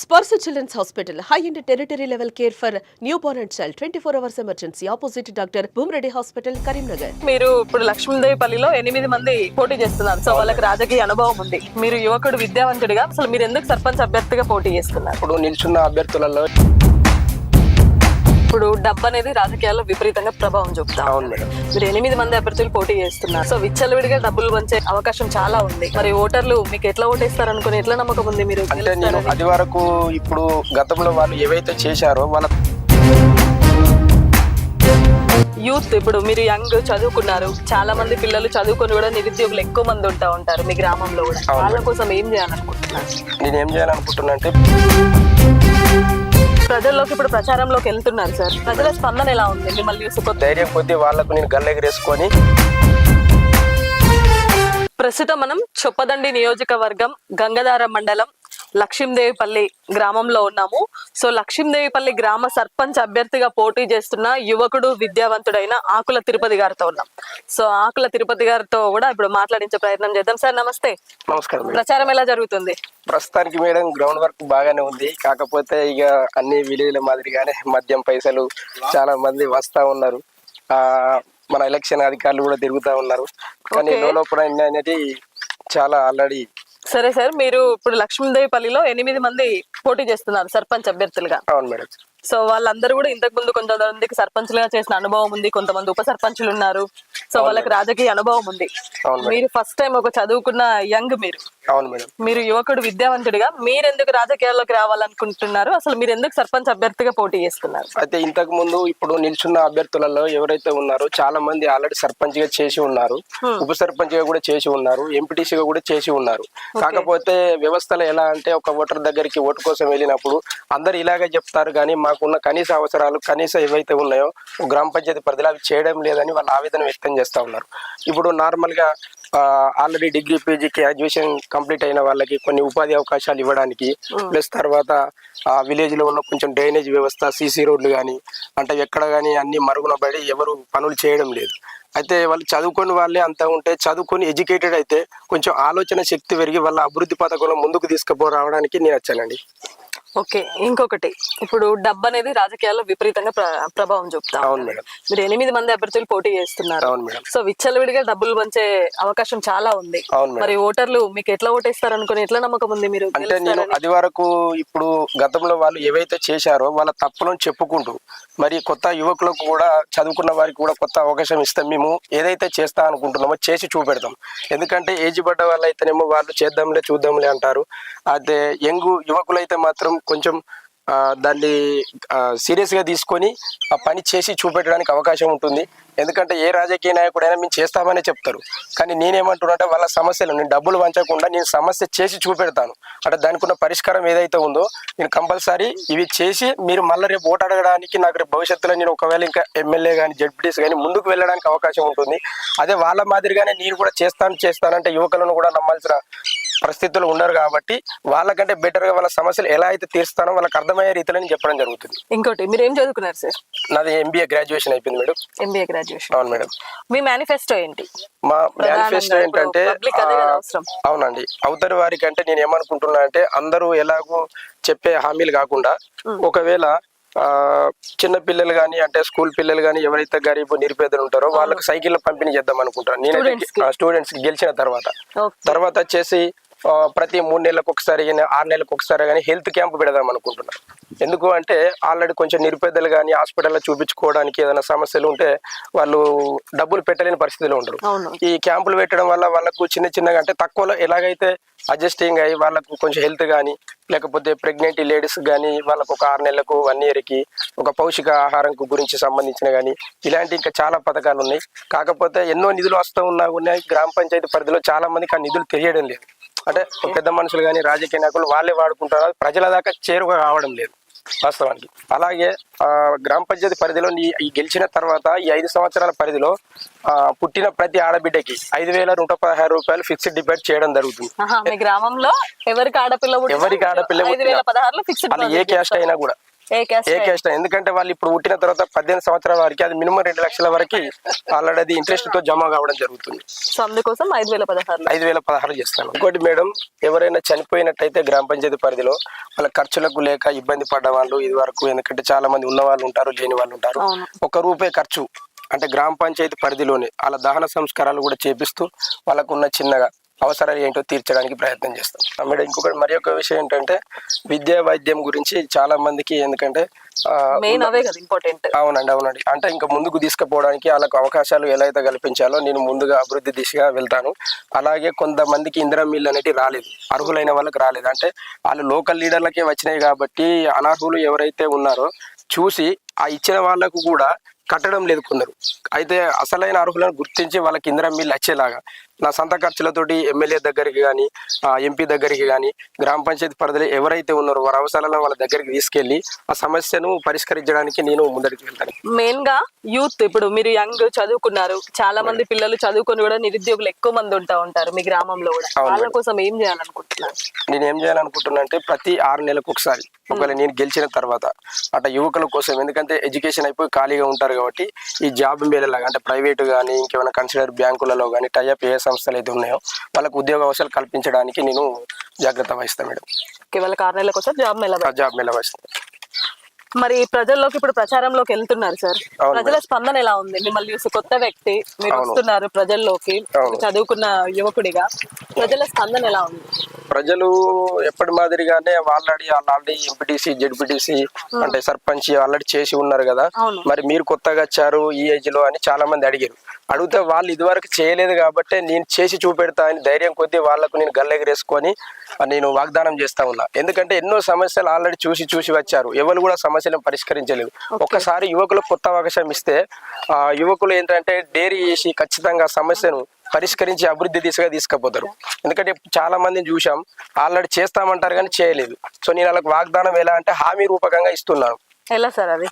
Sparsh children's hospital high and tertiary level care for newborn and child twenty four hours emergency opposite doctor Bhumireddy hospital Karimnagar మీరు ఇప్పుడు లక్ష్మీదేవిపల్లిలో ఎనిమిది మంది పోటీ చేస్తున్నారు. So వాళ్ళకి రాజకీయ అనుభవం ఉంది. మీరు యువకుడు విద్యావంతుడిగా అసలు మీరు ఎందుకు సర్పంచ్ అభ్యర్థిగా పోటీ చేస్తున్నారు? ఇప్పుడు నిల్చున్న అభ్యర్థులలో ఇప్పుడు డబ్బు అనేది రాజకీయాల్లో విపరీతంగా ప్రభావం చూపుతా అవును మేడం. మీరు ఎనిమిది మంది అభ్యర్థులు పోటీ చేస్తున్నారు. సో విచ్చలవిడిగా డబ్బులు పంచే అవకాశం చాలా ఉంది. మరి ఓటర్లు మీకు ఎట్లా ఓటేస్తారు అనుకుని ఎట్లా నమ్మకం ఉంది మీరు? అంటే నేను గెలుస్తారని? అది వరకు ఇప్పుడు గతంలో వాళ్ళు ఏవైతే చేశారో వాళ్ళ యూత్ ఇప్పుడు మీరు యంగ్ చదువుకున్నారు. చాలా మంది పిల్లలు చదువుకొని కూడా నిరుద్యోగులు ఎక్కువ మంది ఉంటా ఉంటారు మీ గ్రామంలో కూడా. వాళ్ళ కోసం ఏం చేయాలనుకుంటున్నారు? నేను ఏం చేయాలనుకుంటున్నా అంటే ప్రజల్లోకి ఇప్పుడు ప్రచారంలోకి వెళ్తున్నారు సార్. ప్రజల స్పందన ఎలా ఉంది? మిమ్మల్ని చూసి ధైర్యం కొద్దీ వాళ్ళకు నేను గల్లెగరేసుకొని ప్రస్తుతం మనం చొప్పదండి నియోజకవర్గం గంగధార మండలం లక్ష్మీదేవిపల్లి గ్రామంలో ఉన్నాము. సో లక్ష్మీదేవిపల్లి గ్రామ సర్పంచ్ అభ్యర్థిగా పోటీ చేస్తున్న యువకుడు విద్యావంతుడైన ఆకుల తిరుపతి గారితో ఉన్నాం. సో ఆకుల తిరుపతి గారితో కూడా ఇప్పుడు మాట్లాడించే ప్రయత్నం చేద్దాం. సార్ నమస్తే. నమస్కారం ప్రచారం ఎలా జరుగుతుంది? ప్రస్తుతానికి మేడం గ్రౌండ్ వర్క్ బాగానే ఉంది. కాకపోతే ఇక అన్ని విలేజ్ల మాదిరిగానే మద్యం పైసలు చాలా మంది వస్తా ఉన్నారు. ఆ మన ఎలక్షన్ అధికారులు కూడా తిరుగుతా ఉన్నారు. కానీ. లోపల అనేది చాలా ఆల్రెడీ సరే సార్ మీరు ఇప్పుడు లక్ష్మీదేవిపల్లిలో ఎనిమిది మంది పోటీ చేస్తున్నారు సర్పంచ్ అభ్యర్థులుగా. అవును మేడం. సో వాళ్ళందరూ కూడా ఇంతకు ముందు కొంతమందికి సర్పంచ్లుగా చేసిన అనుభవం ఉంది కొంతమంది ఉప సర్పంచులు ఉన్నారు. సో వాళ్ళకి రాజకీయ అనుభవం ఉంది. మీరు ఫస్ట్ టైం ఒక చదువుకున్న యంగ్ మీరు. అవును మేడం. మీరు యువకుడు విద్యావంతుడిగా మీరు ఎందుకు రాజకీయాల్లోకి రావాలనుకుంటున్నారు? అసలు మీరు ఎందుకు సర్పంచ్ అభ్యర్థిగా పోటీ చేస్తున్నారు? అయితే ఇంతకు ముందు ఇప్పుడు నిల్చున్న అభ్యర్థులలో ఎవరైతే ఉన్నారో చాలా మంది ఆల్రెడీ సర్పంచ్గా చేసి ఉన్నారు. ఉప సర్పంచ్గా కూడా చేసి ఉన్నారు. ఎంపీటీసీగా కూడా చేసి ఉన్నారు. కాకపోతే వ్యవస్థలో ఎలా అంటే ఒక ఓటర్ దగ్గరికి ఓటు కోసం వెళ్ళినప్పుడు అందరు ఇలాగే చెప్తారు కానీ మాకున్న కనీస అవసరాలు కనీస ఏవైతే ఉన్నాయో గ్రామ పంచాయతీ పరిధిలో అవి చేయడం లేదని వాళ్ళు ఆవేదన వ్యక్తం చేస్తా ఉన్నారు. ఇప్పుడు నార్మల్గా already degree PG graduation complete అయిన వాళ్ళకి కొన్ని ఉపాధి అవకాశాలు ఇవ్వడానికి ప్లస్ తర్వాత ఆ విలేజ్లో ఉన్న కొంచెం డ్రైనేజ్ వ్యవస్థ సీసీ రోడ్లు కానీ అంటే ఎక్కడ కానీ అన్ని మరుగున పడి ఎవరు పనులు చేయడం లేదు. అయితే వాళ్ళు చదువుకొని వాళ్ళే అంతా ఉంటే చదువుకొని ఎడ్యుకేటెడ్ అయితే కొంచెం ఆలోచన శక్తి పెరిగి వాళ్ళ అభివృద్ధి పథకంలో ముందుకు తీసుకుపో రావడానికి నేను వచ్చానండి. ఓకే ఇంకొకటి. ఇప్పుడు డబ్బు అనేది రాజకీయాల్లో విపరీతంగా ప్ర- ప్రభావం చూపుతా అవును. మేడం. మీరు ఎనిమిది మంది అభ్యర్థులు పోటీ చేస్తున్నారు. అవును మేడం. సో విచ్చలవిడిగా డబ్బులు పంచే అవకాశం చాలా ఉంది. అవును మేడం. మరి ఓటర్లు మీకు ఎట్లా ఓటేస్తారు అనుకుని ఎట్లా నమ్మకం ఉంది మీరు అంటే నేను గెలుస్తారని? అది వరకు ఇప్పుడు గతంలో వాళ్ళు ఏవైతే చేశారో వాళ్ళ తప్పులను చెప్పుకుంటూ మరి కొత్త యువకులకు కూడా చదువుకున్న వారికి కూడా కొత్త అవకాశం ఇస్తాం మేము ఏదైతే చేస్తా అనుకుంటున్నామో చేసి చూపెడతాం. ఎందుకంటే ఏజ్ పడ్డ వాళ్ళు అయితేనేమో వాళ్ళు చేద్దాంలే చూద్దాంలే అంటారు. అదే యంగ్ యువకులు అయితే మాత్రం కొంచెం దాన్ని సీరియస్గా తీసుకొని ఆ పని చేసి చూపెట్టడానికి అవకాశం ఉంటుంది. ఎందుకంటే ఏ రాజకీయ నాయకుడైనా మేము చేస్తామనే చెప్తారు. కానీ నేనేమంటున్నాంటే వాళ్ళ సమస్యలు నేను డబ్బులు వంచకుండా నేను సమస్య చేసి చూపెడతాను. అంటే దానికి ఉన్న పరిష్కారం ఏదైతే ఉందో నేను కంపల్సరీ ఇవి చేసి మీరు మళ్ళీ రేపు ఓటు అడగడానికి నాకు రేపు భవిష్యత్తులో నేను ఒకవేళ ఇంకా ఎమ్మెల్యే కానీ జడ్పీటీస్ కానీ ముందుకు వెళ్ళడానికి అవకాశం ఉంటుంది. అదే వాళ్ళ మాదిరిగానే నేను కూడా చేస్తాను చేస్తానంటే యువకులను కూడా నమ్మాల్సిన పరిస్థితులు ఉన్నారు కాబట్టి వాళ్ళకంటే బెటర్గా వాళ్ళ సమస్యలు ఎలా అయితే తీరుస్తానో వాళ్ళకి అర్థమయ్యే రీతిలో చెప్పడం జరుగుతుంది. ఇంకోటి మీరు ఏం చదువుకున్నారు సార్? నాది ఎంబీఏ గ్రాడ్యుయేషన్ అయిపోయింది మేడం. ఎంబీఏ గ్రాడ్యుయేషన్ అవును మేడం. మీ మేనిఫెస్టో ఏంటి? మా మేనిఫెస్టో ఏంటంటే. అవునండి. అవతలి వారికి అంటే నేను ఏమనుకుంటున్నా అంటే అందరూ ఎలాగో చెప్పే హామీలు కాకుండా ఒకవేళ చిన్న పిల్లలు కానీ అంటే స్కూల్ పిల్లలు కానీ ఎవరైతే గరీబ్ నిరుపేదలు ఉంటారో వాళ్ళకి సైకిల్ పంపిణీ చేద్దాం అనుకుంటాను. నేను స్టూడెంట్స్కి. గెలిచిన తర్వాత. తర్వాత వచ్చేసి ప్రతి మూడు నెలలకు ఒకసారి కానీ ఆరు నెలలకు ఒకసారి కానీ హెల్త్ క్యాంప్ పెడదాం అనుకుంటున్నాను ఎందుకు అంటే ఆల్రెడీ కొంచెం నిరుపేదలు కానీ హాస్పిటల్లో చూపించుకోవడానికి ఏదైనా సమస్యలు ఉంటే వాళ్ళు డబ్బులు పెట్టలేని పరిస్థితిలో ఉండరు. ఈ క్యాంపులు పెట్టడం వల్ల వాళ్ళకు చిన్న చిన్నగా అంటే తక్కువలో ఎలాగైతే అడ్జస్టింగ్ అయ్యి వాళ్ళకు కొంచెం హెల్త్ కానీ లేకపోతే ప్రెగ్నెంట్ లేడీస్ కానీ వాళ్ళకు ఒక ఆరు నెలలకు వన్ ఇయర్కి ఒక పౌషిక ఆహారం గురించి సంబంధించిన కానీ ఇలాంటి ఇంకా చాలా పథకాలు ఉన్నాయి. కాకపోతే ఎన్నో నిధులు వస్తూ ఉన్నా ఉన్నాయి. గ్రామ పంచాయతీ పరిధిలో చాలా మందికి ఆ నిధులు తెలియడం లేదు. అంటే పెద్ద మనుషులు కానీ రాజకీయ నాయకులు వాళ్ళే వాడుకుంటారు. ప్రజల దాకా చేరువ కావడం లేదు వాస్తవానికి. అలాగే ఆ, గ్రామ పంచాయతీ పరిధిలో ఈ గెలిచిన తర్వాత ఈ ఐదు సంవత్సరాల పరిధిలో ఆ, పుట్టిన ప్రతి ఆడబిడ్డకి ఐదు వేల నూట పదహారు రూపాయలు ఫిక్స్డ్ డిపాజిట్ చేయడం జరుగుతుంది. గ్రామంలో ఎవరికి ఆడపిల్ల ఎవరికి ఆడపిల్ల ఏ క్యాస్ట్ అయినా కూడా. ఏ క్యాస్ట్ ఎందుకంటే వాళ్ళు ఇప్పుడు పుట్టిన తర్వాత పద్దెనిమిది సంవత్సరాల వరకు అది మినిమం రెండు లక్షల వరకు ఆల్రెడీ అది ఇంట్రెస్ట్తో జమ కావడం జరుగుతుంది. సో అందుకోసం ఐదు వేల పదహారులు. ఐదు వేల పదహారు చేస్తాను ఇంకోటి మేడం ఎవరైనా చనిపోయినట్టయితే గ్రామ పంచాయతీ పరిధిలో వాళ్ళ ఖర్చులకు లేక ఇబ్బంది పడ్డ వాళ్ళు ఇది వరకు ఎందుకంటే చాలా మంది ఉన్న వాళ్ళు ఉంటారు లేని వాళ్ళు ఉంటారు. ఒక రూపాయి ఖర్చు. అంటే గ్రామ పంచాయతీ పరిధిలోనే వాళ్ళ దహన సంస్కారాలు కూడా చేపిస్తూ వాళ్ళకు ఉన్న చిన్నగా అవసరాలు ఏంటో తీర్చడానికి ప్రయత్నం చేస్తాం. మేడం ఇంకొకటి మరి ఒక విషయం ఏంటంటే విద్యా వైద్యం గురించి చాలా మందికి ఎందుకంటే ఆ, మెయిన్ అవే కదా ఇంపార్టెంట్ అవునండి అవునండి. అంటే ఇంకా ముందుకు తీసుకుపోవడానికి వాళ్ళకు అవకాశాలు ఎలా అయితే కల్పించాలో నేను ముందుగా అభివృద్ధి దిశగా వెళ్తాను. అలాగే కొంతమందికి ఇందిరా మిల్లు అనేవి రాలేదు. అర్హులైన వాళ్ళకి రాలేదు. అంటే వాళ్ళు లోకల్ లీడర్లకే వచ్చినాయి కాబట్టి అనర్హులు ఎవరైతే ఉన్నారో చూసి ఆ ఇచ్చిన వాళ్ళకు కూడా కట్టడం లేదు కొందరు. అయితే అసలైన అర్హులను గుర్తించి వాళ్ళకి ఇందిరా మిల్లు వచ్చేలాగా. నా సొంత ఖర్చులతోటి ఎమ్మెల్యే దగ్గరికి కానీ ఎంపీ దగ్గరికి కానీ గ్రామ పంచాయతీ పరిధిలో ఎవరైతే ఉన్నారో వారి అవసరాలను వాళ్ళ దగ్గరికి తీసుకెళ్ళి ఆ సమస్యను పరిష్కరించడానికి నేను ముందరికి వెళ్తాను. మెయిన్గా యూత్ ఇప్పుడు మీరు యంగ్ చదువుకున్నారు. చాలా మంది పిల్లలు చదువుకొని కూడా నిరుద్యోగులు ఎక్కువ మంది ఉంటా ఉంటారు మీ గ్రామంలో కూడా. వాళ్ళ. కోసం ఏం చేయాలనుకుంటున్నారు? నేను ఏం చేయాలనుకుంటున్నా అంటే ప్రతి ఆరు నెలలకు ఒకసారి. ఒకవేళ నేను గెలిచిన తర్వాత అట్లా యువకుల కోసం ఎందుకంటే ఎడ్యుకేషన్ అయిపోయి ఖాళీగా ఉంటారు కాబట్టి ఈ జాబ్ మేళలాగా అంటే ప్రైవేట్ కానీ ఇంకేమైనా కన్సిడర్ బ్యాంకులలో కానీ టైఅప్ ఏ సంస్థలు అయితే ఉన్నాయో వాళ్ళకు ఉద్యోగ అవకాశాలు కల్పించడానికి నేను జాగ్రత్త వహిస్తాను మేడం. కేవలం ఆరు కోసం జాబ్ మేళ జాబ్ మేళ వహిస్తాను మరి ప్రజల్లోకి ఇప్పుడు ప్రచారంలోకి వెళ్తున్నారు సార్. ప్రజల స్పందన ఎలా ఉంది? మిమ్మల్ని చూసి కొత్త వ్యక్తి మీరు. వస్తున్నారు ప్రజల్లోకి. చదువుకున్న యువకుడిగా. ప్రజల స్పందన ఎలా ఉంది? ప్రజలు ఎప్పటి మాదిరిగానే ఆల్రెడీ ఆల్రెడీ ఎంపీటీసీ జెడ్పీటీసీ అంటే సర్పంచ్ ఆల్రెడీ చేసి ఉన్నారు కదా. మరి మీరు కొత్తగా వచ్చారు ఈ ఏజ్లో అని చాలా మంది అడిగారు. అడిగితే వాళ్ళు ఇదివరకు చేయలేదు కాబట్టి నేను చేసి చూపెడతా అని ధైర్యం కొద్దీ వాళ్ళకు నేను గల్లెగరేసుకొని నేను వాగ్దానం చేస్తా ఉన్నా. ఎందుకంటే ఎన్నో సమస్యలు ఆల్రెడీ చూసి చూసి వచ్చారు. ఎవరు కూడా సమస్యలను పరిష్కరించలేదు. ఒక్కసారి యువకులకు కొత్త అవకాశం ఇస్తే ఆ యువకులు ఏంటంటే డైరీ చేసి ఖచ్చితంగా సమస్యను పరిష్కరించి అభివృద్ధి దిశగా తీసుకుపోతారు. ఎందుకంటే చాలా మందిని చూసాం ఆల్రెడీ చేస్తామంటారు కానీ చేయలేదు. సో నేను వాళ్ళకి వాగ్దానం ఎలా అంటే హామీ రూపకంగా ఇస్తున్నాను. ఎలా సార్ అది?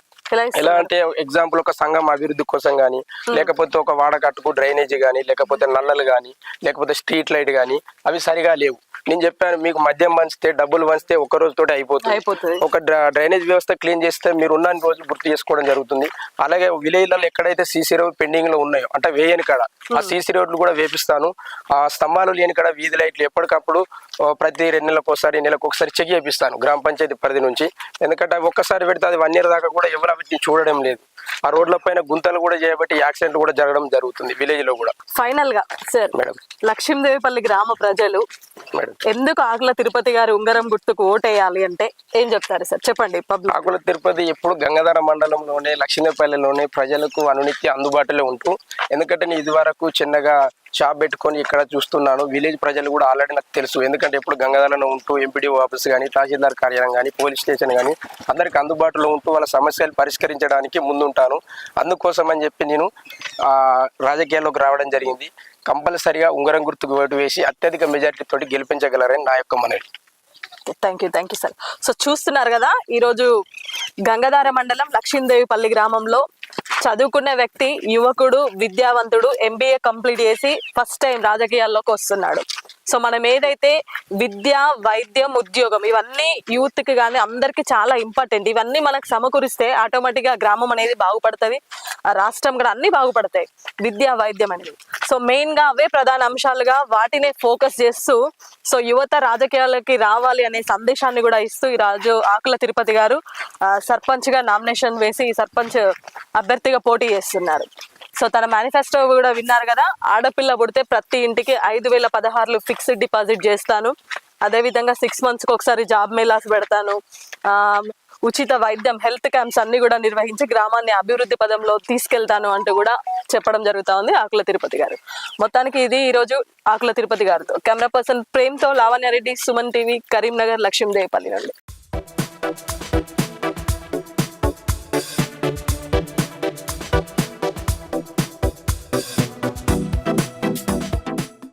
ఎలా? అంటే ఎగ్జాంపుల్ ఒక సంఘం అభివృద్ధి కోసం కానీ లేకపోతే ఒక వాడకట్టుకు డ్రైనేజీ కానీ లేకపోతే నల్లలు కానీ లేకపోతే స్ట్రీట్ లైట్ కానీ అవి సరిగా లేవు నేను చెప్పాను మీకు మద్యం పంచితే డబ్బులు పంచితే ఒక రోజుతోటి అయిపోతుంది. అయిపోతుంది. ఒక డ్ర- డ్రైనేజ్ వ్యవస్థ క్లీన్ చేస్తే మీరు ఉన్న రోజులు గుర్తు చేసుకోవడం జరుగుతుంది. అలాగే విలేజ్లలో ఎక్కడైతే సీసీ రోడ్ పెండింగ్లో ఉన్నాయో అంటే వేయని కాడ ఆ సీసీ రోడ్లు కూడా వేపిస్తాను. ఆ స్తంభాలు లేని కాడ వీధి లైట్లు ఎప్పటికప్పుడు ప్రతి రెండు నెలలకు ఒకసారి నెలకు ఒకసారి చెక్ చేపిస్తాను గ్రామ పంచాయతీ పరిధి నుంచి. ఎందుకంటే ఒక్కసారి పెడితే అది వన్ ఇయర్ దాకా కూడా ఎవరు వీటిని చూడడం లేదు. ఆ రోడ్ల పైన గుంతలు కూడా చేయబట్టి యాక్సిడెంట్లు కూడా జరగడం జరుగుతుంది విలేజ్లో కూడా. ఫైనల్గా సార్ మేడం. లక్ష్మీదేవిపల్లి గ్రామ ప్రజలు ఎందుకు ఆకుల తిరుపతి గారు ఉంగరం గుర్తుకు ఓటేయాలి అంటే ఏం చెప్తారు సార్? చెప్పండి ఆకుల తిరుపతి ఎప్పుడు గంగాధర మండలంలోనే లక్ష్మీపల్లిలోనే ప్రజలకు అనునిత్య అందుబాటులో ఉంటూ ఎందుకంటే నేను ఇదివరకు చిన్నగా షాప్ పెట్టుకొని ఇక్కడ చూస్తున్నాను. విలేజ్ ప్రజలు కూడా ఆల్రెడీ నాకు తెలుసు. ఎందుకంటే ఎప్పుడు గంగాధరలో ఉంటూ ఎంపీడీ ఆఫీస్ కానీ తహసీల్దార్ కార్యాలయం కానీ పోలీస్ స్టేషన్ కానీ అందరికి అందుబాటులో ఉంటూ వాళ్ళ సమస్యలు పరిష్కరించడానికి ముందుంటాను. అందుకోసం అని చెప్పి నేను రాజకీయాల్లోకి రావడం జరిగింది. కంపల్సరిగా ఉంగరం గుర్తుకు ఓటు వేసి అత్యధిక మెజారిటీ తోటి గెలిపించగలరని నా యొక్క మనవి. Thank you thank you sir so చూస్తున్నారు కదా ఈరోజు గంగాధార మండలం లక్ష్మీదేవిపల్లి గ్రామంలో చదువుకున్న వ్యక్తి యువకుడు విద్యావంతుడు ఎంబీఏ కంప్లీట్ చేసి ఫస్ట్ టైం రాజకీయాల్లోకి వస్తున్నాడు. సో మనం ఏదైతే విద్య వైద్యం ఉద్యోగం ఇవన్నీ యూత్కి కానీ అందరికి చాలా ఇంపార్టెంట్. ఇవన్నీ మనకు సమకూరిస్తే ఆటోమేటిక్గా గ్రామం అనేది బాగుపడుతుంది. ఆ రాష్ట్రం కూడా అన్ని బాగుపడతాయి. విద్య వైద్యం అనేది. సో మెయిన్గా అవే ప్రధాన అంశాలుగా వాటినే ఫోకస్ చేస్తూ సో యువత రాజకీయాలకి రావాలి అనే సందేశాన్ని కూడా ఇస్తూ ఈ రాజు ఆకుల తిరుపతి గారు సర్పంచ్గా నామినేషన్ వేసి ఈ సర్పంచ్ అభ్యర్థిగా పోటీ చేస్తున్నారు. సో తన మేనిఫెస్టో కూడా విన్నారు కదా ఆడపిల్ల పుడితే ప్రతి ఇంటికి ఐదు వేల పదహారులు ఫిక్స్డ్ డిపాజిట్ చేస్తాను. అదే విధంగా సిక్స్ మంత్స్కి ఒకసారి జాబ్ మేళాస్ పెడతాను. ఉచిత వైద్యం హెల్త్ క్యాంప్స్ అన్ని కూడా నిర్వహించి గ్రామాన్ని అభివృద్ధి పదంలో తీసుకెళ్తాను అంటూ కూడా చెప్పడం జరుగుతా ఉంది ఆకుల తిరుపతి గారు. మొత్తానికి ఇది ఈరోజు ఆకుల తిరుపతి గారితో. కెమెరా పర్సన్ ప్రేమ్తో లావణ్యారెడ్డి సుమన్ టీవీ కరీంనగర్ లక్ష్మీదేవిపల్లి నుండి.